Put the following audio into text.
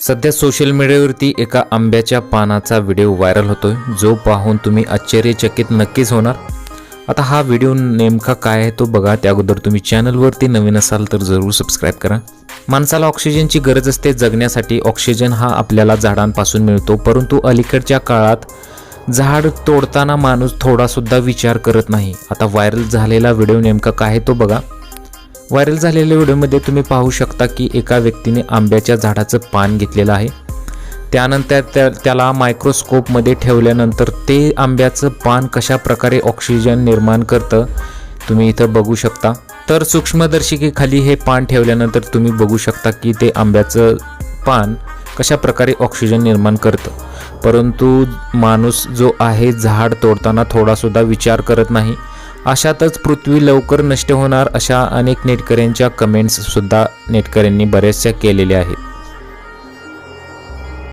सध्या सोशल मीडियावरती एका आंब्याच्या पानाचा व्हिडिओ व्हायरल होतोय. जो पाहून तुम्ही आश्चर्यचकित नक्कीच होणार. आता हा व्हिडिओ नेमका काय आहे तो बघा. त्या अगोदर तुम्ही चॅनलवरती नवीन असाल तर जरूर सबस्क्राईब करा. माणसाला ऑक्सिजनची गरज असते जगण्यासाठी. ऑक्सिजन हा आपल्याला झाडांपासून मिळतो. परंतु अलीकडच्या काळात झाड तोडताना माणूस थोडासुद्धा विचार करत नाही. आता व्हायरल झालेला व्हिडिओ नेमका काय आहे तो बघा. व्हायरल झालेल्या व्हिडिओमध्ये तुम्ही पाहू शकता की एका व्यक्तीने आंब्याच्या झाडाचं पान घेतलेलं आहे. त्यानंतर त्या त्याला मायक्रोस्कोपमध्ये ठेवल्यानंतर ते आंब्याचं पान कशा प्रकारे ऑक्सिजन निर्माण करतं तुम्ही इथं बघू शकता. तर सूक्ष्मदर्शिकेखाली हे पान ठेवल्यानंतर तुम्ही बघू शकता की ते आंब्याचं पान कशा प्रकारे ऑक्सिजन निर्माण करतं. परंतु माणूस जो आहे झाड तोडताना थोडासुद्धा विचार करत नाही. अशातच पृथ्वी लवकर नष्ट होणार अशा अनेक नेटकऱ्यांच्या कमेंट्स सुद्धा नेटकऱ्यांनी बऱ्याचशा केलेल्या आहेत.